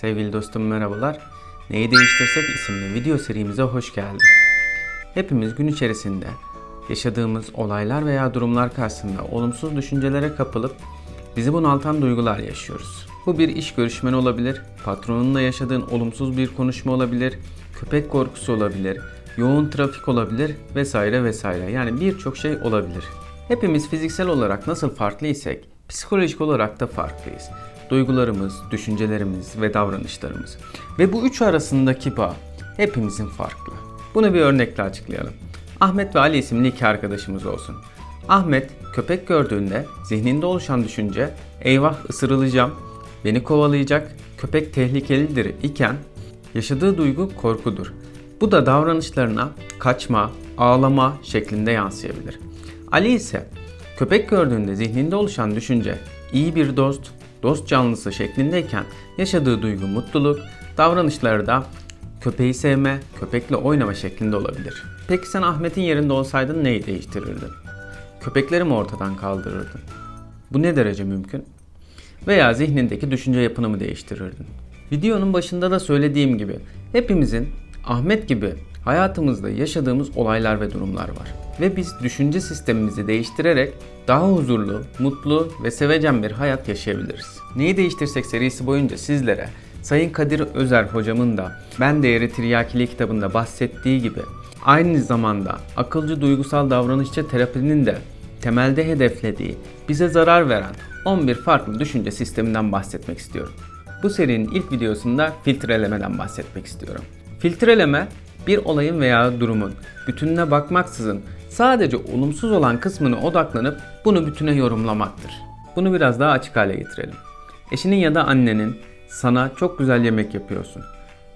Sevgili dostum merhabalar. Neyi Değiştirsek isimli video serimize hoş geldin. Hepimiz gün içerisinde yaşadığımız olaylar veya durumlar karşısında olumsuz düşüncelere kapılıp bizi bunaltan duygular yaşıyoruz. Bu bir iş görüşmeni olabilir, patronunla yaşadığın olumsuz bir konuşma olabilir, köpek korkusu olabilir, yoğun trafik olabilir vesaire vesaire. Yani birçok şey olabilir. Hepimiz fiziksel olarak nasıl farklıysak psikolojik olarak da farklıyız. Duygularımız, düşüncelerimiz ve davranışlarımız. Ve bu üç arasındaki bağ hepimizin farklı. Bunu bir örnekle açıklayalım. Ahmet ve Ali isimli iki arkadaşımız olsun. Ahmet köpek gördüğünde zihninde oluşan düşünce eyvah ısırılacağım, beni kovalayacak, köpek tehlikelidir iken yaşadığı duygu korkudur. Bu da davranışlarına kaçma, ağlama şeklinde yansıyabilir. Ali ise köpek gördüğünde zihninde oluşan düşünce iyi bir dost, dost canlısı şeklindeyken yaşadığı duygu mutluluk, davranışları da köpeği sevme, köpekle oynama şeklinde olabilir. Peki sen Ahmet'in yerinde olsaydın neyi değiştirirdin? Köpekleri mi ortadan kaldırırdın? Bu ne derece mümkün? Veya zihnindeki düşünce yapını mı değiştirirdin? Videonun başında da söylediğim gibi hepimizin Ahmet gibi hayatımızda yaşadığımız olaylar ve durumlar var. Ve biz düşünce sistemimizi değiştirerek daha huzurlu, mutlu ve sevecen bir hayat yaşayabiliriz. Neyi değiştirsek serisi boyunca sizlere Sayın Kadir Özer hocamın da Ben Değeri Tiryakiliği kitabında bahsettiği gibi aynı zamanda akılcı duygusal davranışçı terapinin de temelde hedeflediği, bize zarar veren 11 farklı düşünce sisteminden bahsetmek istiyorum. Bu serinin ilk videosunda filtrelemeden bahsetmek istiyorum. Filtreleme bir olayın veya durumun bütününe bakmaksızın sadece olumsuz olan kısmına odaklanıp bunu bütüne yorumlamaktır. Bunu biraz daha açık hale getirelim. Eşinin ya da annenin sana çok güzel yemek yapıyorsun.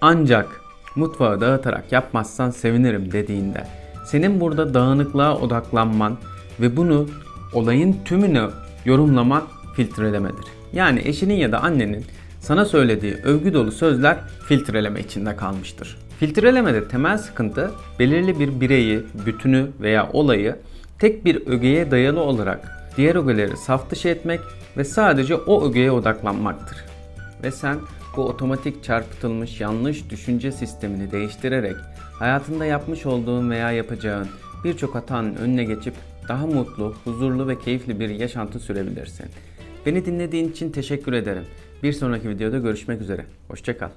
Ancak mutfağı dağıtarak yapmazsan sevinirim dediğinde senin burada dağınıklığa odaklanman ve bunu olayın tümünü yorumlaman filtrelemedir. Yani eşinin ya da annenin sana söylediği övgü dolu sözler filtreleme içinde kalmıştır. Filtrelemede temel sıkıntı belirli bir bireyi, bütünü veya olayı tek bir ögeye dayalı olarak diğer ögeleri saf dışı etmek ve sadece o ögeye odaklanmaktır. Ve sen bu otomatik çarpıtılmış yanlış düşünce sistemini değiştirerek hayatında yapmış olduğun veya yapacağın birçok hatanın önüne geçip daha mutlu, huzurlu ve keyifli bir yaşantı sürebilirsin. Beni dinlediğin için teşekkür ederim. Bir sonraki videoda görüşmek üzere. Hoşçakal.